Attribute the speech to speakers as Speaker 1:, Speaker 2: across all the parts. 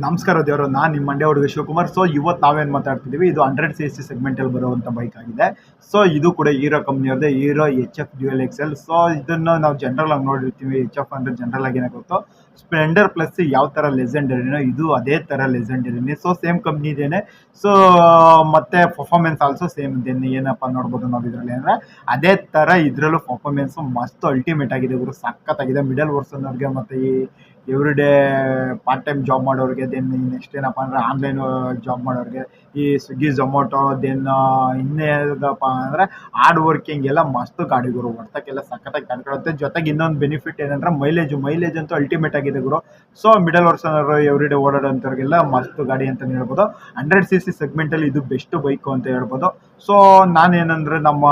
Speaker 1: ನಮಸ್ಕಾರ ದೇವರು, ನಾನು ನಿಮ್ಮ ಮಂಡ್ಯ ಹುಡುಗ ಶಿವಕುಮಾರ್. ಸೊ ಇವತ್ತು ನಾವೇನು ಮಾತಾಡ್ತಿದ್ದೀವಿ ಇದು ಹಂಡ್ರೆಡ್ ಸಿ ಎಸ್ ಸಿ ಸೆಗ್ಮೆಂಟಲ್ಲಿ ಬರುವಂಥ ಬೈಕ್ ಆಗಿದೆ. ಸೊ ಇದು ಕೂಡ hero ಕಂಪ್ನಿಯವ್ರದ್ದು hero H F deluxe so ಇದನ್ನು ನಾವು ಜನರಲ್ ಆಗಿ ನೋಡಿರ್ತೀವಿ ಎಚ್ ಎಫ್ ಅಂದರೆ ಜನರಲ್ ಆಗಿ ಗೊತ್ತು ಸ್ಪ್ಲೆಂಡರ್ ಪ್ಲಸ್ ಯಾವ ಥರ ಲೆಜೆಂಡರಿನೋ ಇದು ಅದೇ ಥರ ಲೆಜೆಂಡರಿನೇ ಸೊ ಸೇಮ್ ಕಂಪ್ನಿ ಇದೇನೆ. ಸೊ ಮತ್ತೆ ಪರ್ಫಾರ್ಮೆನ್ಸ್ ಆಲ್ಸೋ ಸೇಮ್ ಇದೇನೆ. ಏನಪ್ಪ ನೋಡ್ಬೋದು ನಾವು ಇದರಲ್ಲಿ ಅಂದರೆ, ಅದೇ ಥರ ಇದರಲ್ಲೂ ಪರ್ಫಾರ್ಮೆನ್ಸು ಮಸ್ತ್ ಅಲ್ಟಿಮೇಟ್ ಆಗಿದೆ ಇವರು ಸಖತ್ತಾಗಿದೆ. ಮಿಡಲ್ ವರ್ಸನ್ನವ್ರಿಗೆ ಮತ್ತು ಈ every day part time job ಮಾಡೋರಿಗೆ ದೆನ್ ನೆಕ್ಸ್ಟ್ ಏನಪ್ಪ ಅಂದರೆ ಆನ್ಲೈನ್ ಜಾಬ್ ಮಾಡೋರಿಗೆ, ಈ ಸ್ವಿಗ್ಗಿ ಝೊಮೊಟೊ ದೆನ್ ಇನ್ನೇನಪ್ಪ ಅಂದರೆ ಹಾರ್ಡ್ ವರ್ಕಿಂಗ್ ಎಲ್ಲ ಮಸ್ತ್ ಗಾಡಿಗಳು ಹೊಡ್ತಕ್ಕೆಲ್ಲ ಸಖತ್ತಾಗಿ ಕೊಡುತ್ತೆ. ಜೊತೆಗೆ ಇನ್ನೊಂದು ಬೆನಿಫಿಟ್ ಏನಂದ್ರೆ ಮೈಲೇಜು ಮೈಲೇಜ್ ಅಂತೂ ಅಲ್ಟಿಮೇಟ್ ಆಗಿದೆ ಗುರು. ಸೊ ಮಿಡಲ್ ವರ್ಸನವರು ಎವ್ರಿ ಡೇ ಓಡಾಡೋಂಥವ್ರಿಗೆಲ್ಲ ಮಸ್ತ್ ಗಾಡಿ ಅಂತಲೇ ಹೇಳ್ಬೋದು. ಹಂಡ್ರೆಡ್ ಸಿ ಸಿ ಸೆಗ್ಮೆಂಟಲ್ಲಿ ಇದು ಬೆಸ್ಟ್ ಬೈಕು ಅಂತ ಹೇಳ್ಬೋದು. ಸೊ ನಾನೇನಂದ್ರೆ ನಮ್ಮ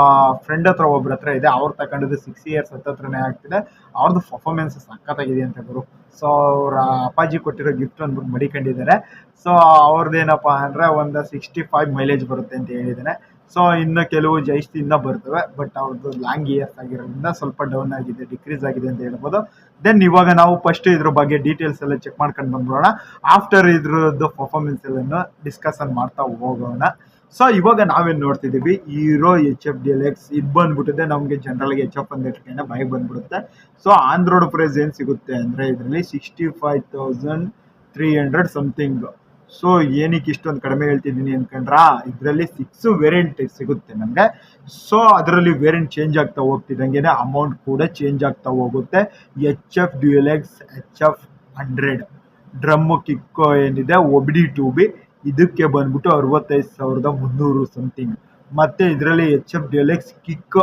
Speaker 1: ಫ್ರೆಂಡ್ ಹತ್ರ ಒಬ್ರ ಹತ್ರ ಇದೆ. ಅವ್ರು ತಗೊಂಡಿದ್ದು ಸಿಕ್ಸ್ ಇಯರ್ಸ್ ಹತ್ತತ್ರನೇ ಆಗ್ತಿದೆ. ಅವ್ರದ್ದು ಪರ್ಫಾರ್ಮೆನ್ಸ್ ಸಖತ್ತಾಗಿದೆ ಅಂತ ಗುರು. ಸೊ ಅವ್ರ ಅಪ್ಪಾಜಿ ಕೊಟ್ಟಿರೋ ಗಿಫ್ಟ್ ಅಂದ್ಬಿಟ್ಟು ಮಡಿಕೊಂಡಿದ್ದಾರೆ. ಸೊ ಅವ್ರದ್ದೇನಪ್ಪ ಅಂದರೆ ಒಂದು ಸಿಕ್ಸ್ಟಿ ಫೈವ್ ಮೈಲೇಜ್ ಬರುತ್ತೆ ಅಂತ ಹೇಳಿದ್ದಾನೆ. ಸೊ ಇನ್ನು ಕೆಲವು ಜಾಸ್ತಿ ಇನ್ನೂ ಬರ್ತವೆ. ಬಟ್ ಅವ್ರದ್ದು ಲಾಂಗ್ ಇಯರ್ಸ್ ಆಗಿರೋದ್ರಿಂದ ಸ್ವಲ್ಪ ಡೌನ್ ಆಗಿದೆ ಡಿಕ್ರೀಸ್ ಆಗಿದೆ ಅಂತ ಹೇಳ್ಬೋದು. ದೆನ್ ಇವಾಗ ನಾವು ಫಸ್ಟ್ ಇದ್ರ ಬಗ್ಗೆ ಡೀಟೇಲ್ಸ್ ಎಲ್ಲ ಚೆಕ್ ಮಾಡ್ಕೊಂಡು ಬಂದ್ಬಿಡೋಣ. ಆಫ್ಟರ್ ಇದ್ರದ್ದು ಪರ್ಫಾರ್ಮೆನ್ಸ್ ಎಲ್ಲ ಡಿಸ್ಕಷನ್ ಮಾಡ್ತಾ ಹೋಗೋಣ. ಸೊ ಇವಾಗ ನಾವೇನು ನೋಡ್ತಿದ್ದೀವಿ, hero H F D L X ಇದು ಬಂದ್ಬಿಟ್ಟಿದೆ, ನಮಗೆ ಜನರಲ್ಗೆ ಎಚ್ ಎಫ್ ಅಂದಿಟ್ಕೊಂಡೆ ಬೈಕ್ ಬಂದ್ಬಿಡುತ್ತೆ. ಸೊ ಆನ್ ಪ್ರೈಸ್ ಏನು ಸಿಗುತ್ತೆ ಅಂದರೆ ಇದರಲ್ಲಿ sixty five thousand three hundred something so ಏನಕ್ಕೆ ಇಷ್ಟೊಂದು ಕಡಿಮೆ ಹೇಳ್ತಿದ್ದೀನಿ ಅನ್ಕೊಂಡ್ರಾ, ಇದರಲ್ಲಿ ಸಿಕ್ಸ್ ವೇರಿಯಂಟ್ ಸಿಗುತ್ತೆ ನಮಗೆ. ಸೊ ಅದರಲ್ಲಿ ವೇರಿಯಂಟ್ ಚೇಂಜ್ ಆಗ್ತಾ ಹೋಗ್ತಿದ್ದಂಗೆ ಅಮೌಂಟ್ ಕೂಡ ಚೇಂಜ್ ಆಗ್ತಾ ಹೋಗುತ್ತೆ. H F D L X H F hundred drum ಕಿಕ್ಕೋ ಏನಿದೆ ಒಬಿಡಿ ಟು ಬಿ ಇದಕ್ಕೆ ಬಂದ್ಬಿಟ್ಟು ಅರವತ್ತೈದು ಸಾವಿರದ ಮುನ್ನೂರು ಸಮಥಿಂಗ್ ಮತ್ತು ಇದರಲ್ಲಿ H F D kick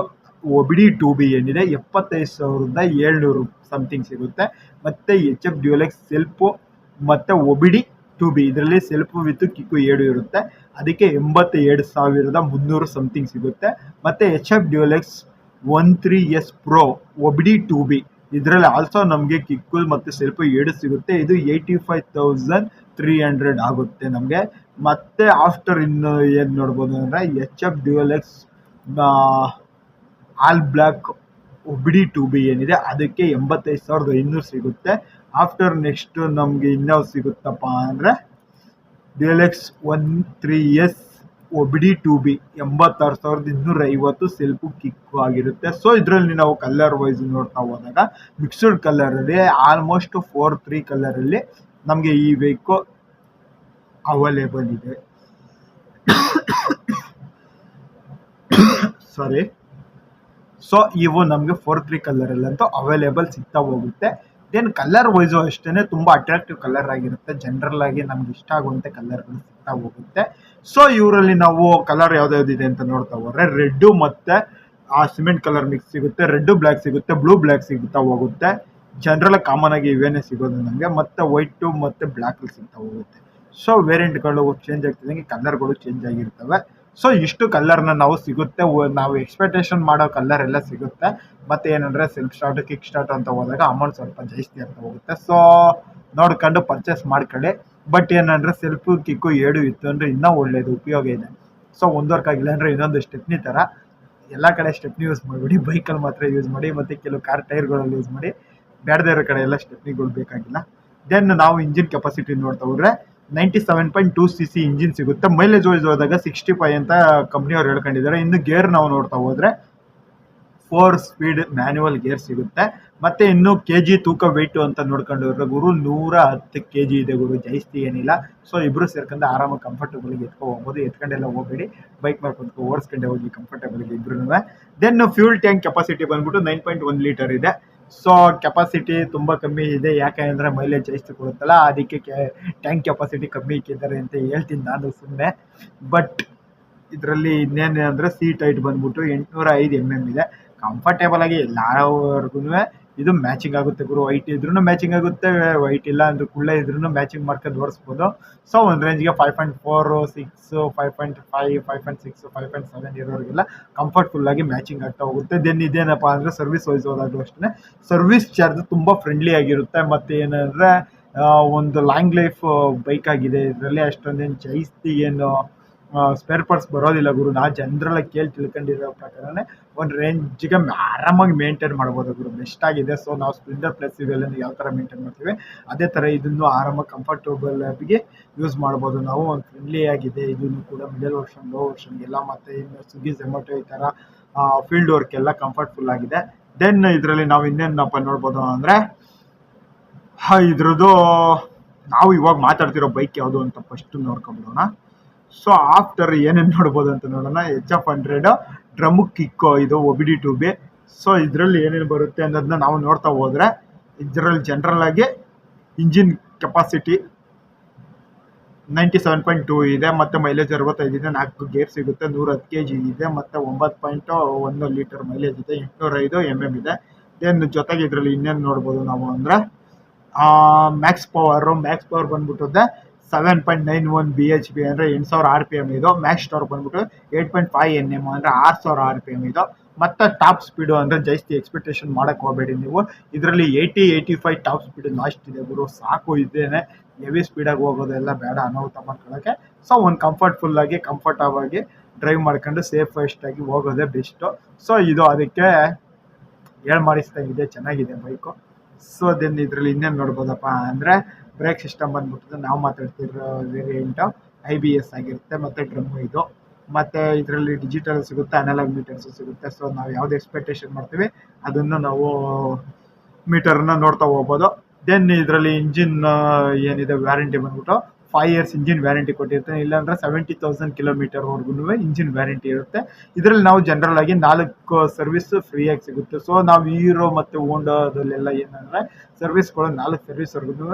Speaker 1: OBD two B ಏನಿದೆ, ಎಪ್ಪತ್ತೈದು ಸಾವಿರದ ಏಳ್ನೂರು ಸಮಥಿಂಗ್ ಸಿಗುತ್ತೆ. ಮತ್ತು H F D L X self ಮತ್ತು ಒಬಿಡಿ ಟು ಬಿ ಇದರಲ್ಲಿ ಸೆಲ್ಫ್ ವಿತ್ ಕಿಕ್ಕು ಏಳು ಇರುತ್ತೆ. ಅದಕ್ಕೆ ಎಂಬತ್ತೆರಡು ಸಾವಿರದ ಮುನ್ನೂರು ಸಮಥಿಂಗ್ ಸಿಗುತ್ತೆ. ಮತ್ತು H F deluxe one three S pro OBD two B ಇದರಲ್ಲಿ ಆಲ್ಸೋ ನಮಗೆ ಕಿಕ್ಕುಲ್ ಮತ್ತು ಸ್ವಲ್ಪ ಏಡು ಸಿಗುತ್ತೆ. ಇದು eighty five thousand three hundred ಆಗುತ್ತೆ ನಮಗೆ. ಮತ್ತೆ ಆಫ್ಟರ್ ಇನ್ನು ಏನು ನೋಡ್ಬೋದು ಅಂದರೆ H F deluxe all black OBD two B ಏನಿದೆ, ಅದಕ್ಕೆ ಎಂಬತ್ತೈದು ಸಾವಿರದ ಐನೂರು ಸಿಗುತ್ತೆ. ಆಫ್ಟರ್ ನೆಕ್ಸ್ಟ್ ನಮಗೆ ಇನ್ನೂ ಸಿಗುತ್ತಪ್ಪ ಅಂದರೆ deluxe one three S OBD two B ಎಂಬತ್ತಾರು ಸಾವಿರದ ಇನ್ನೂರ ಐವತ್ತು ಸೆಲ್ಫು ಕಿಕ್ಕು ಆಗಿರುತ್ತೆ. ಸೊ ಇದರಲ್ಲಿ ನಾವು ಕಲರ್ ವೈಸ್ ನೋಡ್ತಾ ಹೋದಾಗ ಮಿಕ್ಸ್ಡ್ ಕಲರಲ್ಲಿ ಆಲ್ಮೋಸ್ಟ್ ಫೋರ್ ತ್ರೀ ಕಲರಲ್ಲಿ ನಮಗೆ ಈ ವೆಹಿಕಲ್ ಅವೈಲೇಬಲ್ ಇದೆ. ಸಾರಿ ಸೊ ಇವು ನಮಗೆ ಫೋರ್ ತ್ರೀ ಕಲರಲ್ಲಂತೂ ಅವೈಲೇಬಲ್ ಸಿಗ್ತಾ ಹೋಗುತ್ತೆ. ದೆನ್ ಕಲರ್ ವೈಸು ಅಷ್ಟೇ ತುಂಬ ಅಟ್ರಾಕ್ಟಿವ್ ಕಲರ್ ಆಗಿರುತ್ತೆ. ಜನರಲ್ ಆಗಿ ನಮ್ಗೆ ಇಷ್ಟ ಆಗುವಂತೆ ಕಲರ್ಗಳು ಸಿಗ್ತಾ ಹೋಗುತ್ತೆ. ಸೊ ಇವರಲ್ಲಿ ನಾವು ಕಲರ್ ಯಾವ್ದ್ಯಾವ್ದಿದೆ ಅಂತ ನೋಡ್ತಾ ಹೋದ್ರೆ ರೆಡ್ಡು ಮತ್ತು, ಆ ಸಿಮೆಂಟ್ ಕಲರ್ ಮಿಕ್ಸ್ ಸಿಗುತ್ತೆ. ರೆಡ್ಡು ಬ್ಲ್ಯಾಕ್ ಸಿಗುತ್ತೆ. ಬ್ಲೂ ಬ್ಲ್ಯಾಕ್ ಸಿಗ್ತಾ ಹೋಗುತ್ತೆ. ಜನರಲ್ ಕಾಮನ್ ಆಗಿ ಇವೇನೇ ಸಿಗೋದು ನಮಗೆ ಮತ್ತೆ ವೈಟು ಮತ್ತು ಬ್ಲ್ಯಾಕಲ್ಲಿ ಸಿಗ್ತಾ ಹೋಗುತ್ತೆ. ಸೊ ವೇರಿಯಂಟ್ಗಳು ಚೇಂಜ್ ಆಗ್ತಿದ್ದಂಗೆ ಕಲರ್ಗಳು ಚೇಂಜ್ ಆಗಿರ್ತವೆ. ಸೊ ಇಷ್ಟು ಕಲರ್ನ ನಾವು ಸಿಗುತ್ತೆ. ನಾವು ಎಕ್ಸ್ಪೆಕ್ಟೇಷನ್ ಮಾಡೋ ಕಲರ್ ಎಲ್ಲ ಸಿಗುತ್ತೆ. ಮತ್ತೆ ಏನಂದರೆ ಸೆಲ್ಫ್ ಸ್ಟಾರ್ಟ್ ಕಿಕ್ ಸ್ಟಾರ್ಟ್ ಅಂತ ಹೋದಾಗ ಅಮೌಂಟ್ ಸ್ವಲ್ಪ ಜಾಸ್ತಿ ಅಂತ ಹೋಗುತ್ತೆ. ಸೊ ನೋಡ್ಕೊಂಡು ಪರ್ಚೇಸ್ ಮಾಡ್ಕೊಳ್ಳಿ. ಬಟ್ ಏನಂದರೆ ಸೆಲ್ಫು ಕಿಕ್ಕು ಏಡು ಇತ್ತು ಅಂದರೆ ಇನ್ನೂ ಒಳ್ಳೆಯದು ಉಪಯೋಗ ಇದೆ. ಸೊ ಒಂದು ವರ್ಕ್ ಆಗಿಲ್ಲ ಅಂದರೆ ಇನ್ನೊಂದು ಸ್ಟೆಪ್ನಿ ಥರ ಎಲ್ಲ ಕಡೆ ಸ್ಟೆಪ್ನಿ ಯೂಸ್ ಮಾಡಿಬಿಡಿ. ಬೈಕಲ್ಲಿ ಮಾತ್ರ ಯೂಸ್ ಮಾಡಿ, ಮತ್ತು ಕೆಲವು ಕಾರ್ ಟೈರ್ಗಳಲ್ಲಿ ಯೂಸ್ ಮಾಡಿ. ಬೇಡದೇ ಇರೋ ಕಡೆ ಎಲ್ಲ ಸ್ಟೆಪ್ನಿಗಳು ಬೇಕಾಗಿಲ್ಲ. ದೆನ್ ನಾವು ಇಂಜಿನ್ ಕೆಪಾಸಿಟಿ ನೋಡ್ತಾ ಹೋದ್ರೆ ninety seven point two C C engine ಸಿಗುತ್ತೆ. ಮೈಲೇಜ್ ವೈಸ್ ಹೋದಾಗ ಸಿಕ್ಸ್ಟಿ ಫೈವ್ ಅಂತ ಕಂಪ್ನಿಯವ್ರು ಹೇಳ್ಕೊಂಡಿದ್ದಾರೆ. ಇನ್ನು ಗೇರ್ ನಾವು ನೋಡ್ತಾ ಹೋದ್ರೆ ಫೋರ್ ಸ್ಪೀಡ್ ಮ್ಯಾನ್ಯುವಲ್ ಗೇರ್ ಸಿಗುತ್ತೆ. ಮತ್ತೆ ಇನ್ನು ಕೆ ಜಿ ತೂಕ ವೆಯ್ಟು ಅಂತ ನೋಡ್ಕೊಂಡ್ರೆ ಗುರು. ನೂರ ಹತ್ತು ಕೆ ಜಿ ಇದೆ ಗುರು. ಜಾಸ್ತಿ ಏನಿಲ್ಲ. ಸೊ ಇಬ್ರು ಸೇರ್ಕೊಂಡು ಆರಾಮಾಗಿ ಕಂಫರ್ಟಬಲ್ಗೆ ಎತ್ಕೊ ಹೋಗ್ಬೋದು ಎತ್ಕೊಂಡೆಲ್ಲ ಹೋಗಬೇಡಿ. ಬೈಕ್ ಮಾಡ್ಕೊಂಡು ಓಡಿಸ್ಕೊಂಡೆ ಹೋಗಿ ಕಂಫರ್ಟಬಲ್ಗೆ ಇಬ್ರು ದೆನ್ ಫ್ಯೂಲ್ ಟ್ಯಾಂಕ್ ಕೆಪಾಸಿಟಿ ಬಂದ್ಬಿಟ್ಟು ನೈನ್ ಪಾಯಿಂಟ್ ಒನ್ ಲೀಟರ್ ಇದೆ. ಸೊ ಕೆಪಾಸಿಟಿ ತುಂಬ ಕಮ್ಮಿ ಇದೆ. ಯಾಕೆ ಅಂದರೆ ಮೈಲೇಜ್ ಜಾಸ್ತಿ ಕೊಡುತ್ತಲ್ಲ, ಅದಕ್ಕೆ ಟ್ಯಾಂಕ್ ಕೆಪಾಸಿಟಿ ಕಮ್ಮಿ ಇಕ್ಕಿದ್ದಾರೆ ಅಂತ ಹೇಳ್ತೀನಿ ನಾನು ಸುಮ್ಮನೆ ಬಟ್ ಇದರಲ್ಲಿ ಇನ್ನೇನು ಅಂದರೆ ಸೀಟ್ ಹೈಟ್ ಬಂದ್ಬಿಟ್ಟು ಎಂಟುನೂರ ಐದು ಎಂ ಎಂ ಇದೆ. ಕಂಫರ್ಟೇಬಲ್ ಆಗಿ ಎಲ್ಲರಿಗೂ ಇದು ಮ್ಯಾಚಿಂಗ್ ಆಗುತ್ತೆ ಗುರು. ವೈಟ್ ಇದ್ರೂ ಮ್ಯಾಚಿಂಗ್ ಆಗುತ್ತೆ ವೈಟ್ ಇಲ್ಲ ಅಂದ್ರೆ ಕುಳ್ಳೆ ಇದ್ರೂ ಮ್ಯಾಚಿಂಗ್ ಮಾಡ್ಕೊಂಡು ಓಡಿಸ್ಬೋದು. ಸೊ ಒಂದು ರೇಂಜ್ಗೆ five point four six five point five five point six five point seven ಇರೋರಿಗೆಲ್ಲ comfortful ಆಗಿ ಮ್ಯಾಚಿಂಗ್ ಆಗ್ತಾ ಹೋಗುತ್ತೆ. ದೆನ್ ಇದೇನಪ್ಪ ಅಂದರೆ ಸರ್ವಿಸ್ ವೈಸ್ ಹೋದಾಗಲೂ ಅಷ್ಟೇ ಸರ್ವಿಸ್ ಚಾರ್ಜ್ ತುಂಬ ಫ್ರೆಂಡ್ಲಿ ಆಗಿರುತ್ತೆ. ಮತ್ತು ಏನಂದರೆ ಒಂದು ಲಾಂಗ್ ಲೈಫ್ ಬೈಕ್ ಆಗಿದೆ. ಇದರಲ್ಲಿ ಅಷ್ಟೊಂದೇನು ಜಾಸ್ತಿ ಏನು ಸ್ಪೇರ್ ಪಾರ್ಟ್ಸ್ ಬರೋದಿಲ್ಲ ಗುರು. ನಾ ಜನರಲ್ ಕೇಳಿ ತಿಳ್ಕೊಂಡಿರೋ ಪ್ರಕಾರನೇ ಒಂದು ರೇಂಜಿಗೆ ಆರಾಮಾಗಿ ಮೇಂಟೈನ್ ಮಾಡ್ಬೋದು ಗುರು. ಬೆಸ್ಟ್ ಆಗಿದೆ. ಸೊ ನಾವು ಸ್ಪ್ಲೆಂಡರ್ ಪ್ಲಸ್ ಇವೆಲ್ಲ ಯಾವ ಥರ ಮೇಂಟೈನ್ ಮಾಡ್ತೀವಿ? ಅದೇ ಥರ ಇದನ್ನು ಆರಾಮಾಗಿ ಕಂಫರ್ಟಬಲ್ ಆಗಿ ಯೂಸ್ ಮಾಡ್ಬೋದು. ನಾವು ಒಂದು ಫ್ರೆಂಡ್ಲಿ ಆಗಿದೆ. ಇದನ್ನು ಕೂಡ ಮಿಡಲ್ ವರ್ಷನ್ ಲೋ ವರ್ಷನ್ಗೆಲ್ಲ ಮತ್ತು ಇನ್ನು ಸ್ವಿಗ್ಗಿ ಝೊಮ್ಯಾಟೊ ಈ ಥರ ಫೀಲ್ಡ್ ವರ್ಕ್ ಎಲ್ಲ ಕಂಫರ್ಟ್ಫುಲ್ ಆಗಿದೆ. ದೆನ್ ಇದರಲ್ಲಿ ನಾವು ಇನ್ನೇನಪ್ಪ ನೋಡ್ಬೋದು ಅಂದರೆ ಇದ್ರದ್ದು ನಾವು ಇವಾಗ ಮಾತಾಡ್ತಿರೋ ಬೈಕ್ ಯಾವುದು ಅಂತ ಫಸ್ಟ್ ನೋಡ್ಕೊಂಬಿಡೋಣ ಸೊ ಆಫ್ಟರ್ ಏನೇನು ನೋಡ್ಬೋದು ಅಂತ ನೋಡೋಣ. H F hundred drum kick ಇದು ಒಬಿಡಿ ಟು ಬಿ ಸೊ ಇದರಲ್ಲಿ ಏನೇನು ಬರುತ್ತೆ ಅನ್ನೋದನ್ನ ನಾವು ನೋಡ್ತಾ ಹೋದ್ರೆ, ಇದರಲ್ಲಿ ಜನರಲ್ ಆಗಿ engine capacity ninety seven point two ಇದೆ, ಮತ್ತು ಮೈಲೇಜ್ ಅರವತ್ತೈದಿದೆ ನಾಲ್ಕು ಗೇರ್ ಸಿಗುತ್ತೆ ನೂರ ಹತ್ತು ಕೆ ಜಿ ಇದೆ, ಮತ್ತು ಒಂಬತ್ತು ಪಾಯಿಂಟು ಒಂದು ಲೀಟರ್ ಮೈಲೇಜ್ ಇದೆ, ಎಂಟುನೂರೈದು ಎಂ ಎಂ ಇದೆ. ದೆನ್ ಜೊತೆಗೆ ಇದರಲ್ಲಿ ಇನ್ನೇನು ನೋಡ್ಬೋದು ನಾವು ಅಂದರೆ max power max power ಬಂದ್ಬಿಟ್ಟದೆ seven point nine one B H P ಅಂದರೆ ಎಂಟು ಸಾವಿರ ಆರ್ ಪಿ ಎಂ ಇದು. ಮ್ಯಾಕ್ಸ್ ಸ್ಟೋರ್ ಬಂದ್ಬಿಟ್ಟು eight point five N M ಅಂದರೆ ಆರು ಸಾವಿರ ಆರ್ ಪಿ ಎಂ ಇದು. ಮತ್ತು ಟಾಪ್ ಸ್ಪೀಡು ಅಂದರೆ ಜಾಸ್ತಿ ಎಕ್ಸ್ಪೆಕ್ಟೇಷನ್ ಮಾಡೋಕ್ಕೆ ಹೋಗಬೇಡಿ ನೀವು. ಇದರಲ್ಲಿ eighty eighty five top speed last ಇದೆ ಗುರು. ಸಾಕು ಇದ್ದೇನೆ ಹೆವಿ ಸ್ಪೀಡಾಗಿ ಹೋಗೋದೆಲ್ಲ ಬೇಡ ಅನಾಹುತ ಮಾಡ್ಕೊಳ್ಳೋಕ್ಕೆ ಸೊ ಒಂದು ಕಂಫರ್ಟ್ಫುಲ್ಲಾಗಿ ಕಂಫರ್ಟಬಾಗಿ ಡ್ರೈವ್ ಮಾಡ್ಕೊಂಡು ಸೇಫೆಸ್ಟಾಗಿ ಹೋಗೋದೇ ಬೆಸ್ಟು ಸೊ ಇದು ಅದಕ್ಕೆ ಹೇಳಿ ಇದೆ ಚೆನ್ನಾಗಿದೆ ಬೈಕು ಸೊ ದೆನ್ ಇದರಲ್ಲಿ ಇನ್ನೇನು ನೋಡ್ಬೋದಪ್ಪ ಅಂದರೆ ಬ್ರೇಕ್ ಸಿಸ್ಟಮ್ ಬಂದ್ಬಿಟ್ಟು ನಾವು ಮಾತಾಡ್ತಿರೋ ವೇರಿಯಂಟು ಐ ಬಿ ಎಸ್ ಆಗಿರುತ್ತೆ, ಮತ್ತು ಡ್ರಮ್ಮು ಇದು. ಮತ್ತು ಇದರಲ್ಲಿ ಡಿಜಿಟಲ್ ಸಿಗುತ್ತೆ ಅನಲಾಗ್ ಮೀಟರ್ಸು ಸಿಗುತ್ತೆ. ಸೊ ನಾವು ಯಾವ್ದು ಎಕ್ಸ್ಪೆಕ್ಟೇಷನ್ ಮಾಡ್ತೀವಿ, ಅದನ್ನು ನಾವು ಮೀಟರನ್ನ ನೋಡ್ತಾ ಹೋಗ್ಬೋದು. ದೆನ್ ಇದರಲ್ಲಿ ಇಂಜಿನ್ ಏನಿದೆ ವ್ಯಾರಂಟಿ ಬಂದ್ಬಿಟ್ಟು ಫೈವ್ ಇಯರ್ಸ್ ಇಂಜಿನ್ ವ್ಯಾರಂಟಿ ಕೊಟ್ಟಿರ್ತಾನೆ ಇಲ್ಲಾಂದ್ರೆ ಸೆವೆಂಟಿ ತೌಸಂಡ್ ಕಿಲೋಮೀಟರ್ವರೆಗೂ ಇಂಜಿನ್ ವ್ಯಾರಂಟಿ ಇರುತ್ತೆ. ಇದರಲ್ಲಿ ನಾವು ಜನರಲ್ ಆಗಿ ನಾಲ್ಕು ಸರ್ವಿಸ್ ಫ್ರೀಯಾಗಿ ಸಿಗುತ್ತೆ. ಸೊ ನಾವು ಹೀರೋ ಮತ್ತು ಓಂಡೋದಲ್ಲೆಲ್ಲ ಏನಂದರೆ ಸರ್ವಿಸ್ಗಳು ನಾಲ್ಕು ಸರ್ವಿಸ್ವರೆಗೂ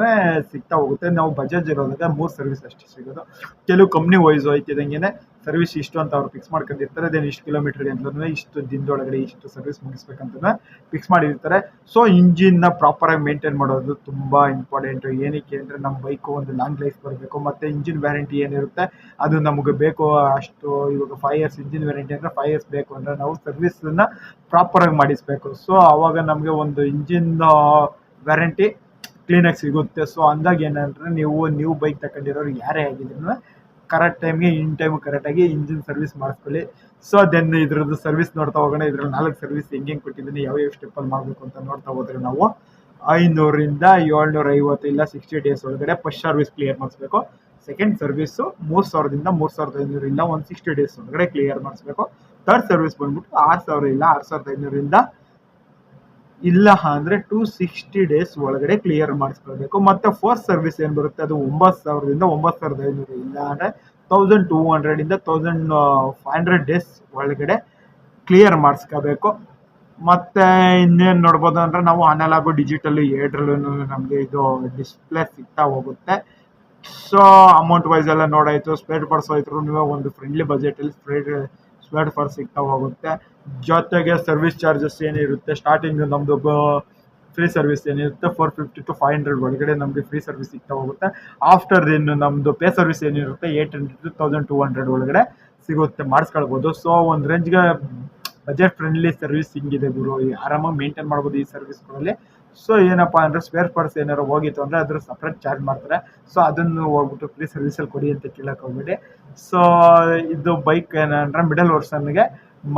Speaker 1: ಸಿಗ್ತಾ ಹೋಗುತ್ತೆ. ನಾವು ಬಜಾಜ್ ಇರೋದಾಗ ಮೂರು ಸರ್ವಿಸ್ ಅಷ್ಟೇ ಸಿಗೋದು. ಕೆಲವು ಕಂಪ್ನಿ ವೈಸ್ ಹೋಯ್ತಿದಂಗೆ ಸರ್ವಿಸ್ ಇಷ್ಟು ಅಂತ ಅವ್ರು ಫಿಕ್ಸ್ ಮಾಡ್ಕೊಂಡಿರ್ತಾರೆ ದೆನ್ ಇಷ್ಟು ಕಿಲೋಮೀಟರ್ಗೆ ಅಂತಲೂ ಇಷ್ಟು ದಿನದೊಳಗಡೆ ಇಷ್ಟು ಸರ್ವಿಸ್ ಮುಗಿಸ್ಬೇಕಂತ ಫಿಕ್ಸ್ ಮಾಡಿರ್ತಾರೆ. ಸೊ ಇಂಜಿನ್ನ ಪ್ರಾಪರಾಗಿ ಮೇಂಟೈನ್ ಮಾಡೋದು ತುಂಬ ಇಂಪಾರ್ಟೆಂಟು ಏನಕ್ಕೆ ಅಂದರೆ ನಮ್ಮ ಬೈಕು ಒಂದು ಲಾಂಗ್ ಲೈಫ್ ಬರಬೇಕು, ಮತ್ತು ಇಂಜಿನ್ ವ್ಯಾರಂಟಿ ಏನಿರುತ್ತೆ, ಅದು ನಮಗೆ ಬೇಕು, ಅಷ್ಟು ಇವಾಗ ಫೈವ್ ಇಯರ್ಸ್ ಇಂಜಿನ್ ವ್ಯಾರಂಟಿ ಅಂದರೆ ಫೈವ್ ಇಯರ್ಸ್ ಬೇಕು ಅಂದರೆ ನಾವು ಸರ್ವಿಸನ್ನು ಪ್ರಾಪರಾಗಿ ಮಾಡಿಸಬೇಕು. ಸೊ ಆವಾಗ ನಮಗೆ ಒಂದು ಇಂಜಿನ್ ವ್ಯಾರಂಟಿ ಕ್ಲೀನಾಗಿ ಸಿಗುತ್ತೆ. ಸೊ ಅಂದಾಗ ಏನಂದ್ರೆ ನೀವು ನ್ಯೂ ಬೈಕ್ ತಗೊಂಡಿರೋರು ಯಾರೇ ಆಗಿದ್ರು ಕರೆಕ್ಟ್ ಟೈಮ್ಗೆ ಇನ್ ಟೈಮ್ ಕರೆಕ್ಟಾಗಿ ಇಂಜಿನ್ ಸರ್ವಿಸ್ ಮಾಡಿಸ್ಕೊಳ್ಳಿ ಸೊ ದೆನ್ ಇದ್ರದ್ದು ಸರ್ವಿಸ್ ನೋಡ್ತಾ ಹೋಗೋಣ. ಇದ್ರಲ್ಲಿ ನಾಲ್ಕು ಸರ್ವಿಸ್ ಹೆಂಗೆ ಹೆಂಗೆ ಕೊಟ್ಟಿದ್ದೀನಿ. ಯಾವ ಯಾವ ಸ್ಟೆಪ್ಪಲ್ಲಿ ಮಾಡಬೇಕು ಅಂತ ನೋಡ್ತಾ ಹೋದ್ರೆ ನಾವು ಐನೂರಿಂದ ಏಳ್ನೂರ ಐವತ್ತು ಇಲ್ಲ ಸಿಕ್ಸ್ಟಿ ಡೇಸ್ ಒಳಗಡೆ ಫಸ್ಟ್ ಸರ್ವಿಸ್ ಕ್ಲಿಯರ್ ಮಾಡಿಸ್ಬೇಕು. ಸೆಕೆಂಡ್ ಸರ್ವಿಸ್ ಮೂರು ಸಾವಿರದಿಂದ ಮೂರು ಸಾವಿರದ ಐನೂರಿಂದ ಒಂದು ಸಿಕ್ಸ್ಟಿ ಡೇಸ್ ಒಳಗಡೆ ಕ್ಲಿಯರ್ ಮಾಡಿಸ್ಬೇಕು. ಥರ್ಡ್ ಸರ್ವಿಸ್ ಬಂದ್ಬಿಟ್ಟು ಆರು ಸಾವಿರ ಇಲ್ಲ ಆರು ಸಾವಿರದ ಐನೂರಿಂದ ಇಲ್ಲ ಅಂದರೆ ಟೂ ಸಿಕ್ಸ್ಟಿ ಡೇಸ್ ಒಳಗಡೆ ಕ್ಲಿಯರ್ ಮಾಡಿಸ್ಕೊಳ್ಬೇಕು. ಮತ್ತು ಫಸ್ಟ್ ಸರ್ವಿಸ್ ಏನು ಬರುತ್ತೆ? ಅದು ಒಂಬತ್ತು ಸಾವಿರದಿಂದ ಒಂಬತ್ತು ಸಾವಿರದ ಐನೂರು. ಇಲ್ಲ ಅಂದರೆ ತೌಸಂಡ್ ಟೂ ಹಂಡ್ರೆಡಿಂದ ತೌಸಂಡ್ ಫೈವ್ ಹಂಡ್ರೆಡ್ ಡೇಸ್ ಒಳಗಡೆ ಕ್ಲಿಯರ್ ಮಾಡಿಸ್ಕೋಬೇಕು ಮತ್ತು ಇನ್ನೇನು ನೋಡ್ಬೋದು ಅಂದರೆ ನಾವು ಅನಲಾಗು ಡಿಜಿಟಲ್ ಎರಡರಲ್ಲೂ ನಮಗೆ ಇದು ಡಿಸ್ಪ್ಲೇ ಸಿಗ್ತಾ ಹೋಗುತ್ತೆ. ಸೊ ಅಮೌಂಟ್ ವೈಸ್ ಎಲ್ಲ ನೋಡಾಯಿತು ಸ್ಪೇರ್ ಪರ್ಸ್ ಹೋಯ್ತು ನೀವು ಒಂದು ಫ್ರೆಂಡ್ಲಿ ಬಜೆಟಲ್ಲಿ ಸ್ಪೇರ್ ಪಾರ್ಟ್ಸ್ ಸಿಗ್ತಾ ಹೋಗುತ್ತೆ. ಜೊತೆಗೆ ಸರ್ವಿಸ್ ಚಾರ್ಜಸ್ ಏನಿರುತ್ತೆ? ಸ್ಟಾರ್ಟಿಂಗ್ ನಮ್ಮದು ಫ್ರೀ ಸರ್ವಿಸ್ ಏನಿರುತ್ತೆ? Four fifty to five hundred ಒಳಗಡೆ ನಮಗೆ ಫ್ರೀ ಸರ್ವಿಸ್ ಸಿಗ್ತಾ ಹೋಗುತ್ತೆ. ಆಫ್ಟರ್ ಇನ್ನು ನಮ್ಮದು ಪೇ ಸರ್ವಿಸ್ ಏನಿರುತ್ತೆ? Eight hundred to thousand two hundred ಒಳಗಡೆ ಸಿಗುತ್ತೆ, ಮಾಡಿಸ್ಕೊಳ್ಬೋದು. ಸೊ ಒಂದು ರೇಂಜ್ಗೆ ಬಜೆಟ್ ಫ್ರೆಂಡ್ಲಿ ಸರ್ವಿಸ್ ಹಿಂಗಿದೆ ಗುರು. ಆರಾಮಾಗಿ ಮೇಂಟೈನ್ ಮಾಡ್ಬೋದು ಈ ಸರ್ವಿಸ್ಗಳಲ್ಲಿ ಸೊ ಏನಪ್ಪ ಅಂದರೆ ಸ್ಪೇರ್ ಪಾರ್ಟ್ಸ್ ಏನಾದ್ರು ಹೋಗಿತ್ತು ಅಂದರೆ ಅದ್ರ ಸಪ್ರೇಟ್ ಚಾರ್ಜ್ ಮಾಡ್ತಾರೆ. ಸೊ ಅದನ್ನು ಹೋಗ್ಬಿಟ್ಟು ಫ್ರೀ ಸರ್ವಿಸಲ್ಲಿ ಕೊಡಿ ಅಂತ ಕೇಳಕ್ಕೆ ಹೋಗ್ಬಿಡಿ. ಸೊ ಇದು ಬೈಕ್ ಏನಂದ್ರೆ ಮಿಡಲ್ ವರ್ಷನ್ಗೆ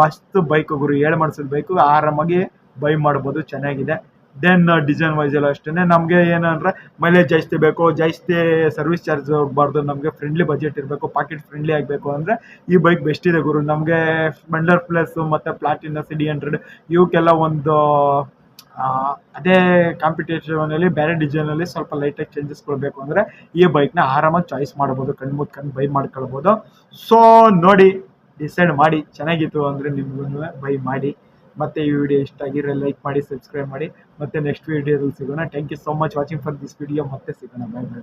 Speaker 1: ಮಸ್ತ್ ಬೈಕ್ ಗುರು, ಏಳು ಮಾಡಿಸಿದ ಬೈಕು ಆರಾಮಾಗಿ ಬೈ ಮಾಡ್ಬೋದು, ಚೆನ್ನಾಗಿದೆ. ದೆನ್ ಡಿಸೈನ್ ವೈಸ್ ಎಲ್ಲ ಅಷ್ಟೇ ನಮಗೆ ಏನಂದರೆ ಮೈಲೇಜ್ ಜಾಸ್ತಿ ಬೇಕು, ಜಾಸ್ತಿ ಸರ್ವಿಸ್ ಚಾರ್ಜ್ ಹೋಗ್ಬಾರ್ದು ನಮಗೆ ಫ್ರೆಂಡ್ಲಿ ಬಜೆಟ್ ಇರಬೇಕು ಪಾಕೆಟ್ ಫ್ರೆಂಡ್ಲಿ ಆಗಬೇಕು ಅಂದರೆ ಈ ಬೈಕ್ ಬೆಸ್ಟ್ ಇದೆ ಗುರು. ನಮಗೆ ಸ್ಪೆಂಡರ್ ಪ್ಲಸ್ ಮತ್ತು ಪ್ಲಾಟಿನ ಸಿಡಿ ಹಂಡ್ರೆಡ್ ಇವಕ್ಕೆಲ್ಲ ಒಂದು ಅದೇ ಕಾಂಪಿಟೇಷನಲ್ಲಿ ಬೇರೆ ಡಿಸೈನಲ್ಲಿ ಸ್ವಲ್ಪ ಲೈಟಾಗಿ ಚೇಂಜಸ್ ಕೊಡಬೇಕು ಅಂದರೆ ಈ ಬೈಕ್ನ ಆರಾಮಾಗಿ ಚಾಯ್ಸ್ ಮಾಡ್ಬೋದು, ಕಣ್ಣು ಮುತ್ಕೊಂಡು ಬೈ ಮಾಡ್ಕೊಳ್ಬೋದು. ಸೊ ನೋಡಿ ಡಿಸೈಡ್ ಮಾಡಿ, ಚೆನ್ನಾಗಿತ್ತು ಅಂದರೆ ನಿಮ್ಗೂ ಬೈ ಮಾಡಿ. ಮತ್ತೆ ಈ ವಿಡಿಯೋ ಇಷ್ಟ ಆಗಿರೋ ಲೈಕ್ ಮಾಡಿ ಸಬ್ಸ್ಕ್ರೈಬ್ ಮಾಡಿ. ಮತ್ತೆ ನೆಕ್ಸ್ಟ್ ವಿಡಿಯೋದಲ್ಲಿ ಸಿಗೋಣ. Thank you so much watching for this video ಮತ್ತೆ ಸಿಗೋಣ. Bye bye